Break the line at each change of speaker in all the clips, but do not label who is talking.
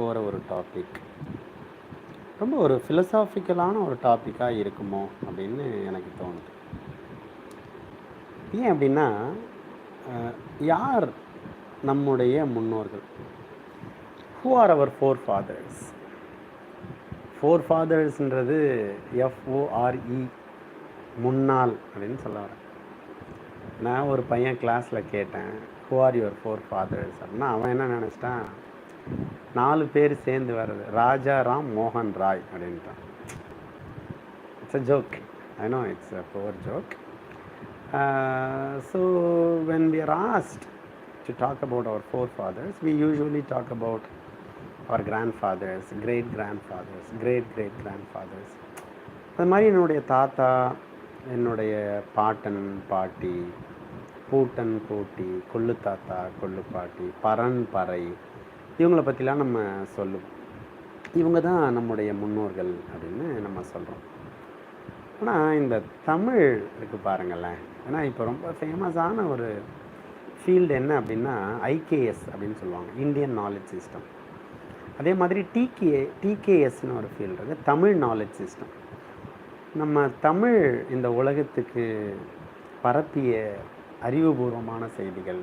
போகிற ஒரு டாபிக் ரொம்ப ஒரு ஃபிலசாஃபிக்கலான ஒரு டாப்பிக்காக இருக்குமோ அப்படின்னு எனக்கு தோணுது. ஏன் அப்படின்னா யார் நம்முடைய முன்னோர்கள்? Who are our forefathers ஃபோர் ஃபாதர்ஸ்ன்றது எஃப்ஓஆர்இ முன்னாள் அப்படின்னு சொல்ல வரேன் நான் ஒரு பையன் கிளாஸில் கேட்டேன் who are your forefathers அப்படின்னா அவன் என்ன நினச்சிட்டான்? நாலு பேர் சேர்ந்து வர்றது. ராஜா ராம் மோகன் ராய் அப்படின்ட்டான். It's a joke I know it's a poor joke so when we are asked to talk about our forefathers we usually talk about our grandfathers great grandfathers great great grandfathers அது மாதிரி என்னுடைய தாத்தா என்னுடைய பாட்டன் பாட்டி பூட்டன் பூட்டி கொள்ளு தாத்தா கொள்ளு பாட்டி பரன் பறை இவங்களை பற்றிலாம் நம்ம சொல்லுவோம் இவங்க தான் நம்முடைய முன்னோர்கள் அப்படின்னு நம்ம சொல்கிறோம் ஆனால் இந்த தமிழ் இருக்கு பாருங்களேன். ஏன்னா இப்போ ரொம்ப ஃபேமஸான ஒரு ஃபீல்டு என்ன அப்படின்னா ஐகேஎஸ் அப்படின்னு சொல்லுவாங்க. இந்தியன் நாலேஜ் சிஸ்டம் அதே மாதிரி டிகே டிகேஎஸ்னு ஒரு ஃபீல்டு இருக்குது தமிழ் நாலேஜ் சிஸ்டம் நம்ம தமிழ் இந்த உலகத்துக்கு பரப்பிய அறிவுபூர்வமான செய்திகள்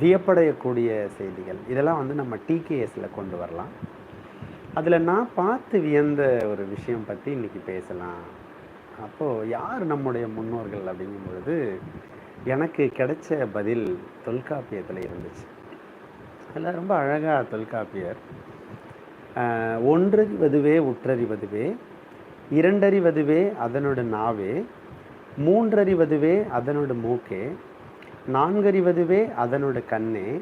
வியப்படையக்கூடிய செய்திகள். இதெல்லாம் வந்து நம்ம டிகேஎஸில் கொண்டு வரலாம். அதில் நான் பார்த்து வியந்த ஒரு விஷயம் பற்றி இன்றைக்கி பேசலாம். அப்போது யார் நம்முடைய முன்னோர்கள் அப்படிங்கும் பொழுது எனக்கு கிடைச்ச பதில் தொல்காப்பியத்தில் இருந்துச்சு. அதில் ரொம்ப அழகாக தொல்காப்பியர் ஒன்றறிவதுவே உற்றறிவதுவே இரண்டறிவதுவே அதனோட நாவே மூன்றறிவதுவே அதனோட மூக்கே நான்கறிவதுவே அதனோட கண்ணே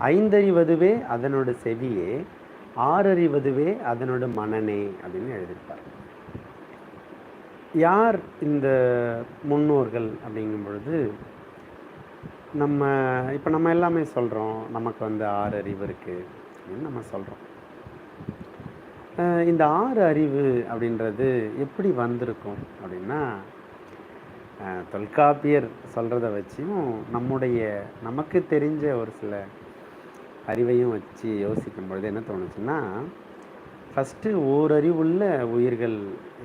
ஐந்தறிவதுவே அதனோட செவியே ஆறறிவதுவே அதனோட மனநே அப்படின்னு எழுதியிருப்பார். யார் இந்த முன்னோர்கள் அப்படிங்கும் பொழுது நம்ம இப்போ நம்ம எல்லாமே சொல்கிறோம் நமக்கு வந்து ஆறு அறிவு இருக்குது அப்படின்னு நம்ம சொல்கிறோம் இந்த ஆறு அறிவு அப்படின்றது எப்படி வந்திருக்கும் அப்படின்னா தொல்காப்பியர் சொல்கிறத வச்சியும் நம்முடைய நமக்கு தெரிஞ்ச ஒரு சில அறிவையும் வச்சு யோசிக்கும் பொழுது என்ன தோணுச்சுன்னா ஃபஸ்ட்டு ஓரறிவுள்ள உயிர்கள்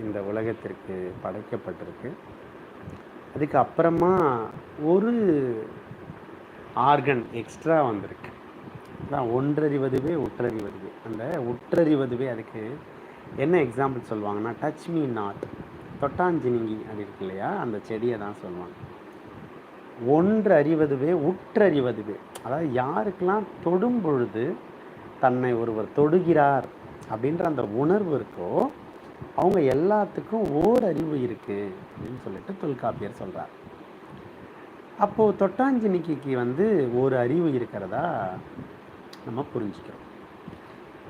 இந்த உலகத்திற்கு படைக்கப்பட்டிருக்கு. அதுக்கு அப்புறமா ஒரு ஆர்கன் எக்ஸ்ட்ரா வந்திருக்கு. அதான் ஒன்றறிவதுவே உற்றறிவதுவே அந்த உற்றறிவதுவே அதுக்கு என்ன எக்ஸாம்பிள் சொல்லுவாங்கன்னா டச் மீ நாட் தொட்டாஞ்சினிங்கி அது இருக்கு இல்லையா? அந்த செடியை தான் சொல்லுவாங்க. ஒன்று அறிவதுவே உற்றறிவதுவே. அதாவது யாருக்கெல்லாம் தொடும் பொழுது தன்னை ஒருவர் தொடுகிறார் அப்படின்ற அந்த உணர்வு இருக்கோ அவங்க எல்லாத்துக்கும் ஓர் அறிவு இருக்குது அப்படின்னு சொல்லிட்டு தொல்காப்பியர் சொல்கிறார் அப்போது தொட்டாஞ்சினிக்கு வந்து ஒரு அறிவு இருக்கிறதா நம்ம புரிஞ்சுக்கிறோம்.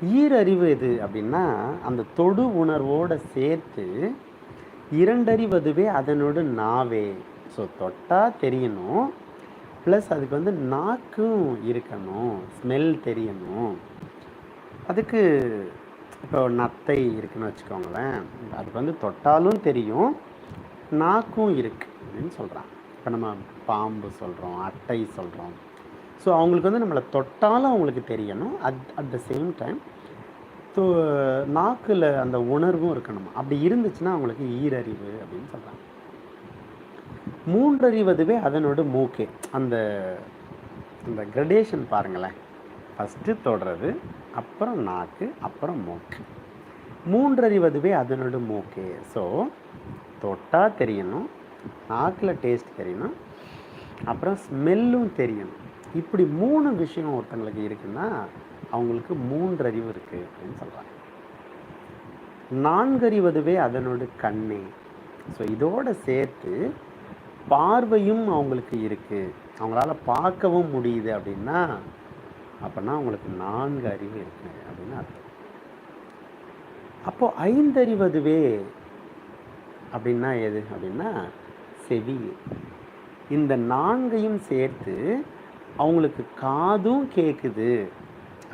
ஈரறிவு எது அப்படின்னா அந்த தொடு உணர்வோடு சேர்த்து இரண்டறிவதுவே அதனோட நாவே. ஸோ தொட்டால் தெரியணும். ப்ளஸ் அதுக்கு வந்து நாக்கும் இருக்கணும். ஸ்மெல் தெரியணும். அதுக்கு இப்போ நத்தை இருக்குன்னு வச்சுக்கோங்களேன். அதுக்கு வந்து தொட்டாலும் தெரியும். நாக்கும் இருக்கு அப்படின்னு சொல்கிறான் இப்போ நம்ம பாம்பு சொல்கிறோம் அட்டை சொல்கிறோம் ஸோ அவங்களுக்கு வந்து நம்மளை தொட்டாலும் அவங்களுக்கு தெரியணும். At at the same time so நாக்கில் அந்த உணர்வும் இருக்கணும்? அப்படி இருந்துச்சுன்னா அவங்களுக்கு ஈரறிவு அப்படின்னு சொல்கிறாங்க மூன்றறிவதுவே அதனோட மூக்கே. அந்த அந்த கிரடேஷன் பாருங்களேன். ஃபஸ்ட்டு தொடுறது அப்புறம் நாக்கு அப்புறம் மூக்கு. மூன்றறிவதுவே அதனோட மூக்கு. ஸோ தொட்டா தெரியணும் நாக்கில் டேஸ்ட் தெரியணும் அப்புறம் ஸ்மெல்லும் தெரியணும். இப்படி மூணு விஷயம் ஒருத்தங்களுக்கு இருக்குன்னா அவங்களுக்கு மூன்றறிவு இருக்குது அப்படின்னு சொல்கிறாங்க நான்கறிவதுவே அதனோட கண்ணே. ஸோ இதோட சேர்த்து பார்வையும் அவங்களுக்கு இருக்குது அவங்களால பார்க்கவும் முடியுது அப்படின்னா அப்படின்னா அவங்களுக்கு நான்கு அறிவு இருக்கு அப்படின்னு அர்த்தம். அப்போ ஐந்தறிவதுவே அப்படின்னா எது? அப்படின்னா செவி. இந்த நான்கையும் சேர்த்து அவங்களுக்கு காதும் கேட்குது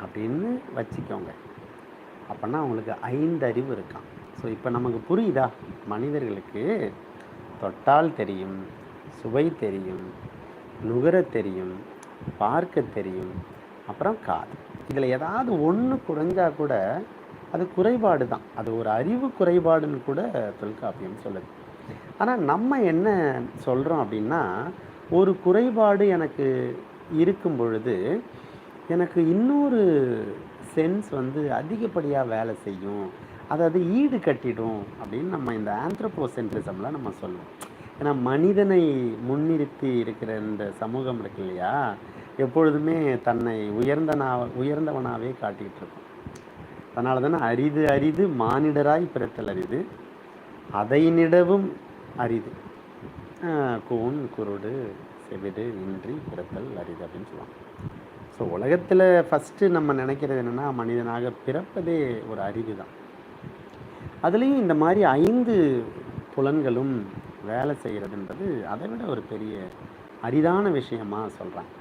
அப்படின்னு வச்சுக்கோங்க. அப்போனா அவங்களுக்கு ஐந்து அறிவு இருக்கான் ஸோ இப்போ நமக்கு புரியுதா? மனிதர்களுக்கு தொட்டால் தெரியும் சுவை தெரியும் நுகர தெரியும் பார்க்க தெரியும் அப்புறம் காது. இதில் ஏதாவது ஒன்று குறைஞ்சா கூட அது குறைபாடு தான். அது ஒரு அறிவு குறைபாடுன்னு கூட தொல்காப்பியம் சொல்லுது. ஆனால் நம்ம என்ன சொல்கிறோம் அப்படின்னா ஒரு குறைபாடு எனக்கு இருக்கும் பொழுது எனக்கு இன்னொரு சென்ஸ் வந்து அதிகப்படியாக வேலை செய்யும். அதாவது ஈடு கட்டிடும் அப்படின்னு நம்ம இந்த ஆந்த்ரோபோசென்ட்ரிசம்லாம் நம்ம சொல்லுவோம். ஏன்னா மனிதனை முன்னிறுத்தி இருக்கிற இந்த சமூகம் இருக்கு இல்லையா? எப்பொழுதுமே தன்னை உயர்ந்தனா உயர்ந்தவனாகவே காட்டிகிட்டு இருக்கும். அதனால தானே அரிது அரிது மானிடராய் பிறத்தல் அரிது அதைனிடவும் அரிது. கூண் கூன் குருடு செவிடு இன்றி பிறத்தல் அரிது அப்படின்னு சொல்லுவாங்க. ஸோ உலகத்தில் ஃபஸ்ட்டு நம்ம நினைக்கிறது என்னென்னா மனிதனாக பிறப்பதே ஒரு அறிவு தான் அதுலேயும் இந்த மாதிரி ஐந்து புலன்களும் வேலை செய்கிறதுன்றது அதை விட ஒரு பெரிய அரிதான விஷயமாக சொல்கிறாங்க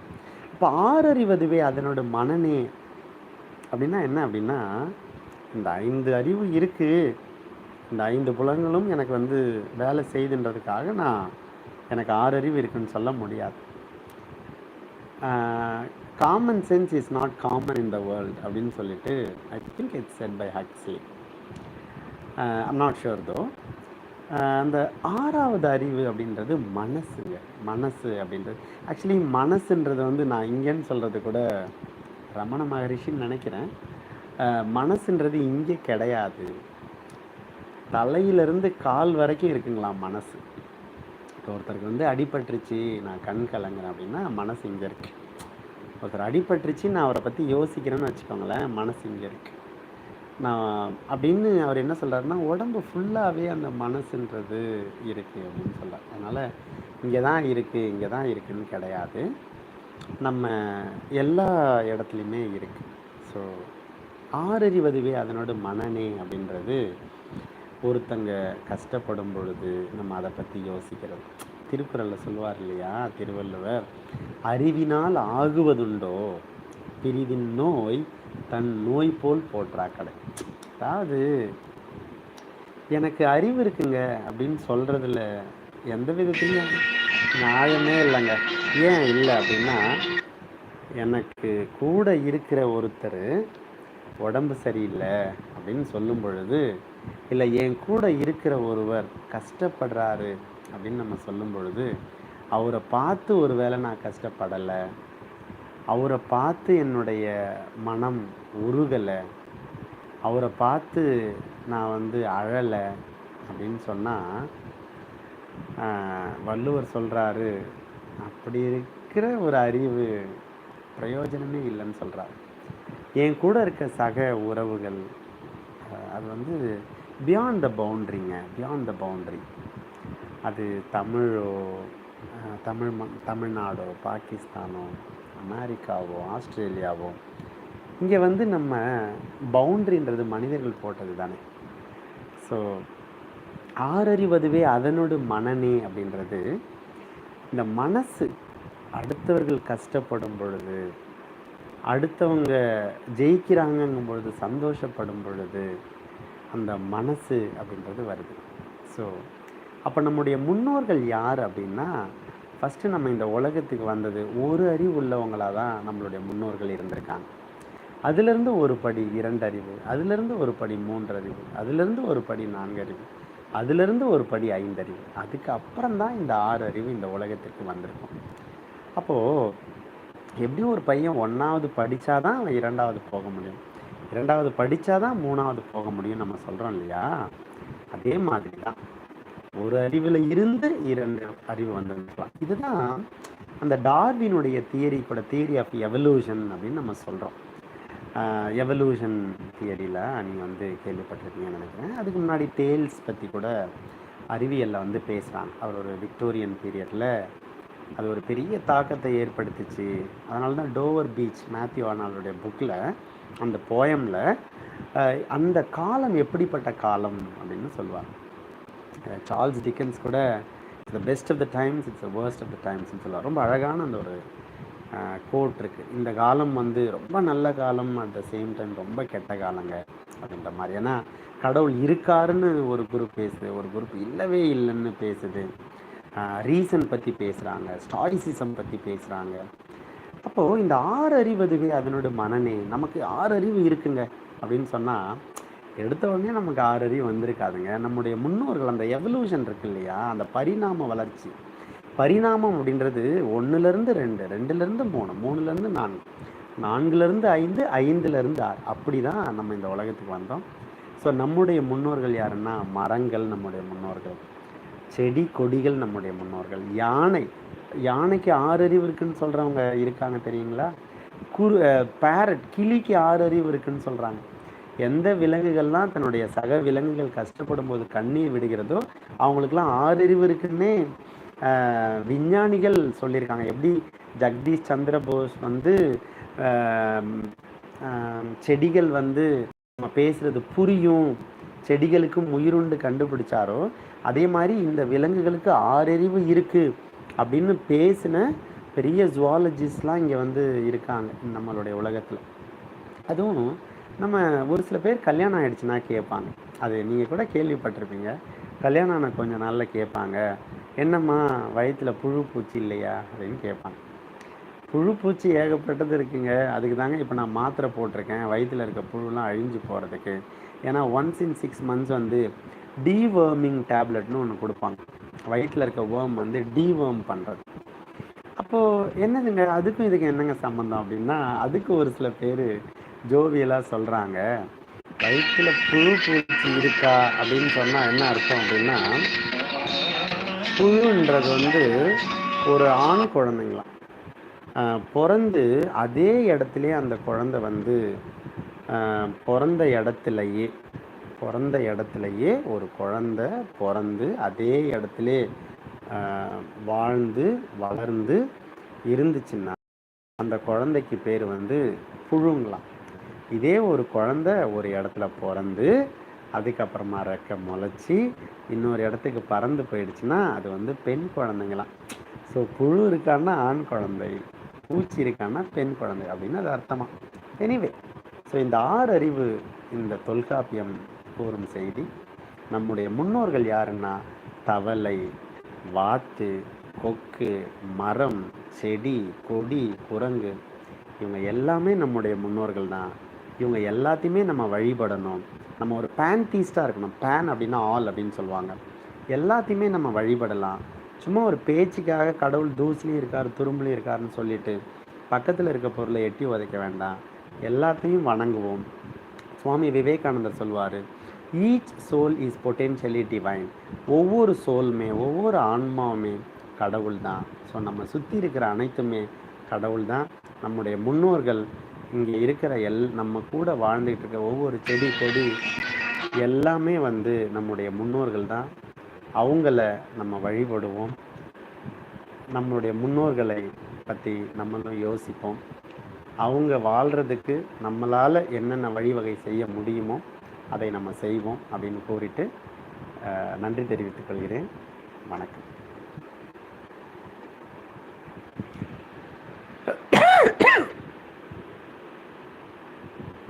இப்போ ஆறறிவதுவே அதனோட மனநே அப்படின்னா என்ன அப்படின்னா இந்த ஐந்து அறிவு இருக்குது இந்த ஐந்து புலன்களும் எனக்கு வந்து வேலை செய்துன்றதுக்காக நான் எனக்கு ஆறறிவு இருக்குன்னு சொல்ல முடியாது. Common sense is not common in the world அப்படின்னு சொல்லிட்டு I think it's said by Huxley I'm not sure though அந்த ஆறாவது அறிவு அப்படின்றது மனசுங்க. மனசு அப்படின்றது. ஆக்சுவலி மனசுன்றது வந்து நான் இங்கேன்னு சொல்கிறது கூட ரமண மகரிஷின்னு நினைக்கிறேன். Uh, மனசுன்றது இங்கே கிடையாது. தலையிலிருந்து கால் வரைக்கும் இருக்குங்களாம் மனசு. இப்போ ஒருத்தருக்கு வந்து அடிபட்டுருச்சு நான் கண் கலங்குறேன் அப்படின்னா மனசு இங்கே இருக்குது ஒருத்தர் அடிபட்டுருச்சு நான் அவரை பற்றி யோசிக்கிறேன்னு வச்சுக்கோங்களேன் மனசு இங்கே இருக்குது நான் அப்படின்னு அவர் என்ன சொல்கிறாருன்னா உடம்பு ஃபுல்லாகவே அந்த மனசுன்றது இருக்குது அப்படின்னு சொல்றார். அதனால் இங்கே தான் இருக்குது இங்கே தான் இருக்குதுன்னு கிடையாது. நம்ம எல்லா இடத்துலையுமே இருக்குது ஸோ ஆறறிவதுவே அதனோட மனநே அப்படின்றது ஒருத்தங்க கஷ்டப்படும் பொழுது நம்ம அதை பற்றி யோசிக்கிறது. திருக்குறளில் சொல்லுவார் இல்லையா திருவள்ளுவர்? அறிவினால் ஆகுவதுண்டோ பிரிதின் நோய் தன் நோய் போல் போற்றா கடை அதாவது எனக்கு அறிவு இருக்குங்க அப்படின்னு சொல்கிறதுல எந்த விதத்துலையும் நியாயமே இல்லைங்க. ஏன் இல்லை அப்படின்னா எனக்கு கூட இருக்கிற ஒருத்தர் உடம்பு சரியில்லை அப்படின்னு சொல்லும் பொழுது இல்லை என் கூட இருக்கிற ஒருவர் கஷ்டப்படுறாரு அப்படின்னு நம்ம சொல்லும் பொழுது அவரை பார்த்து ஒரு வேளை நான் கஷ்டப்படலை அவரை பார்த்து என்னுடைய மனம் உருகலை அவரை பார்த்து நான் வந்து அழலை அப்படின்னு சொன்னால் வள்ளுவர் சொல்கிறாரு அப்படி இருக்கிற ஒரு அறிவு பிரயோஜனமே இல்லைன்னு சொல்கிறார் என் கூட இருக்க சக உறவுகள் அது வந்து பியாண்ட் த பவுண்ட்ரிங்க பியாண்ட் த பவுண்ட்ரி அது தமிழோ தமிழ் ம- தமிழ்நாடோ பாகிஸ்தானோ அமெரிக்காவோ ஆஸ்திரேலியாவோ இங்கே வந்து நம்ம பவுண்ட்ரின்றது மனிதர்கள் போட்டது தானே ஸோ ஆறறிவதுவே அதனோட மனநே அப்படின்றது இந்த மனசு அடுத்தவர்கள் கஷ்டப்படும் பொழுது அடுத்தவங்க ஜெயிக்கிறாங்கங்கும் பொழுது சந்தோஷப்படும் பொழுது அந்த மனசு அப்படின்றது வருது. ஸோ அப்போ நம்முடைய முன்னோர்கள் யார் அப்படின்னா ஃபஸ்ட்டு நம்ம இந்த உலகத்துக்கு வந்தது ஒரு அறிவு உள்ளவங்களாக தான் நம்மளுடைய முன்னோர்கள் இருந்திருக்காங்க. அதுலேருந்து ஒரு படி இரண்டு அறிவு அதிலிருந்து ஒரு படி மூன்று அறிவு அதுலேருந்து ஒரு படி நான்கு அறிவு அதுலேருந்து ஒரு படி ஐந்து அறிவு. அதுக்கு அப்புறம் தான் இந்த ஆறு அறிவு இந்த உலகத்திற்கு வந்திருக்கும். அப்போது எப்படியும் ஒரு பையன் ஒன்றாவது படித்தாதான் அவன் இரண்டாவது போக முடியும்? இரண்டாவது படித்தாதான் மூணாவது போக முடியும் நம்ம சொல்கிறோம் இல்லையா? அதே மாதிரி தான் ஒரு அறிவில் இருந்து இரண்டு அறிவு வந்துருக்கலாம். இதுதான் அந்த டார்வினுடைய தியரி கூட தியரி ஆஃப் எவல்யூஷன் அப்படின்னு நம்ம சொல்கிறோம் எவல்யூஷன் தியரியில் நீங்கள் வந்து கேள்விப்பட்டிருக்கீங்கன்னு நினைக்கிறேன். அதுக்கு முன்னாடி டேல்ஸ் பற்றி கூட அறிவியலில் வந்து பேசுகிறாங்க அவர் ஒரு விக்டோரியன் பீரியடில் அது ஒரு பெரிய தாக்கத்தை ஏற்படுத்துச்சு. அதனால தான் டோவர் பீச் மேத்யூ ஆனாலுடைய புக்கில் அந்த போயமில் அந்த காலம் எப்படிப்பட்ட காலம் அப்படின்னு சொல்லுவாங்க. சார்ல்ஸ் டிக்கன்ஸ் கூட the best of the times it's the worst of the டைம்ஸ்னு சொல்லுவார். ரொம்ப அழகான அந்த ஒரு கோட் இருக்குது இந்த காலம் வந்து ரொம்ப நல்ல காலம் அட் த சேம் டைம் ரொம்ப கெட்ட காலங்க அப்படின்ற மாதிரி. ஏன்னா கடவுள் இருக்காருன்னு ஒரு குரூப் பேசுது ஒரு குரூப் இல்லவே இல்லைன்னு பேசுது. ரீசன் பற்றி பேசுகிறாங்க ஸ்டாரிசிசம் பற்றி பேசுகிறாங்க அப்போது இந்த ஆறு அறிவு அதுவே அதனோட மனநே நமக்கு ஆறு அறிவு இருக்குங்க அப்படின்னு சொன்னால் எடுத்த உடனே நமக்கு ஆறு அறிவு வந்திருக்காதுங்க. நம்முடைய முன்னோர்கள் அந்த எவல்யூஷன் இருக்கு இல்லையா அந்த பரிணாம வளர்ச்சி. பரிணாமம் அப்படின்றது ஒன்றுலேருந்து ரெண்டு ரெண்டுலேருந்து மூணு மூணுலேருந்து நான்கு நான்குலேருந்து ஐந்து ஐந்துலேருந்து ஆறு. அப்படி தான் நம்ம இந்த உலகத்துக்கு வந்தோம். ஸோ நம்முடைய முன்னோர்கள் யாருன்னா மரங்கள் நம்முடைய முன்னோர்கள். செடி கொடிகள் நம்முடைய முன்னோர்கள். யானை. யானைக்கு ஆறு அறிவு இருக்குன்னு சொல்கிறவங்க இருக்காங்க தெரியுங்களா? குரு பேரட் கிளிக்கு ஆறு அறிவு இருக்குன்னு சொல்கிறாங்க எந்த விலங்குகள்லாம் தன்னுடைய சக விலங்குகள் கஷ்டப்படும் போது கண்ணீர் விடுகிறதோ அவங்களுக்குலாம் ஆறு அறிவு இருக்குன்னே ஆஹ், விஞ்ஞானிகள் சொல்லியிருக்காங்க. எப்படி ஜெகதீஷ் சந்திர போஸ் வந்து செடிகள் வந்து நம்ம பேசுறது புரியும் செடிகளுக்கும் உயிருண்டு கண்டுபிடிச்சாரோ அதே மாதிரி இந்த விலங்குகளுக்கு ஆறறிவு இருக்குது அப்படின்னு பேசின பெரிய ஜுவாலஜிஸ்ட்லாம் இங்கே வந்து இருக்காங்க நம்மளுடைய உலகத்தில். அதுவும் நம்ம ஒரு சில பேர் கல்யாணம் ஆகிடுச்சுன்னா கேட்பாங்க. அது நீங்கள் கூட கேள்விப்பட்டிருப்பீங்க. கல்யாணம் ஆன கொஞ்சம் நாளில் கேட்பாங்க. என்னம்மா வயிற்றுல புழு பூச்சி இல்லையா? அப்படின்னு கேட்பாங்க. புழு பூச்சி ஏகப்பட்டது இருக்குங்க. அதுக்கு தாங்க இப்போ நான் மாத்திரை போட்டிருக்கேன். வயிற்றுல இருக்க புழுலாம் அழிஞ்சு போகிறதுக்கு ஏன்னா ஒன்ஸ் இன் சிக்ஸ் மந்த்ஸ் வந்து டீவர்மிங் டேப்லெட்னு ஒன்று கொடுப்பாங்க. வயிற்றில் இருக்க வேர்ம் வந்து டீவர்ம் பண்ணுறது அப்போது என்னதுங்க அதுக்கும் இதுக்கு என்னங்க சம்மந்தம் அப்படின்னா அதுக்கு ஒரு சில பேர் ஜோவியலாக சொல்கிறாங்க வயிற்றில் புழு பூச்சி இருக்கா அப்படின்னு சொன்னால் என்ன அர்த்தம் அப்படின்னா புழுன்றது வந்து ஒரு ஆண் குழந்தைங்களாம். பிறந்து அதே இடத்துலயே அந்த குழந்தை வந்து பிறந்த இடத்துலையே பிறந்த இடத்துலையே ஒரு குழந்த பிறந்து அதே இடத்துலே வாழ்ந்து வளர்ந்து இருந்துச்சுன்னா அந்த குழந்தைக்கு பேர் வந்து புழுங்கலாம். இதே ஒரு குழந்த ஒரு இடத்துல பிறந்து அதுக்கப்புறமா ரெக்க முளைச்சி இன்னொரு இடத்துக்கு பறந்து போயிடுச்சுன்னா அது வந்து பெண் குழந்தைங்களாம். ஸோ புழு இருக்கான்னா ஆண் குழந்தை பூச்சி இருக்கான்னா பெண் குழந்தை அப்படின்னு அது அர்த்தமாக எனிவே ஸோ இந்த ஆறு அறிவு இந்த தொல்காப்பியம் கூறும் செய்தி நம்முடைய முன்னோர்கள் யாருன்னா? தவளை வாத்து கொக்கு மரம் செடி கொடி குரங்கு. இவங்க எல்லாமே நம்முடைய முன்னோர்கள் தான். இவங்க எல்லாத்தையுமே நம்ம வழிபடணும். நம்ம ஒரு பேன்தீஸ்டாக இருக்கணும். பேன் அப்படின்னா ஆல் அப்படின்னு சொல்லுவாங்க. எல்லாத்தையுமே நம்ம வழிபடலாம். சும்மா ஒரு பேச்சுக்காக கடவுள் தூசிலையும் இருக்கார் துரும்புலையும் இருக்காருன்னு சொல்லிட்டு பக்கத்தில் இருக்க பொருளை எட்டி உதைக்க வேண்டாம். எல்லாத்தையும் வணங்குவோம். சுவாமி விவேகானந்தர் சொல்வார் each soul is potentially divine ஒவ்வொரு சோலுமே ஒவ்வொரு ஆன்மாவுமே கடவுள் தான் ஸோ நம்ம சுற்றி இருக்கிற அனைத்துமே கடவுள் தான் நம்முடைய முன்னோர்கள் இங்கே இருக்கிற எல் நம்ம கூட வாழ்ந்துகிட்டு இருக்க ஒவ்வொரு செடி கொடி எல்லாமே வந்து நம்முடைய முன்னோர்கள் தான் அவங்கள நம்ம வழிபடுவோம். நம்மளுடைய முன்னோர்களை பற்றி நம்மளும் யோசிப்போம். அவங்க வாழ்கிறதுக்கு நம்மளால் என்னென்ன வழிவகை செய்ய முடியுமோ அதை நம்ம செய்வோம் அப்படின்னு கூறிட்டு நன்றி தெரிவித்துக் கொள்கிறேன். வணக்கம்.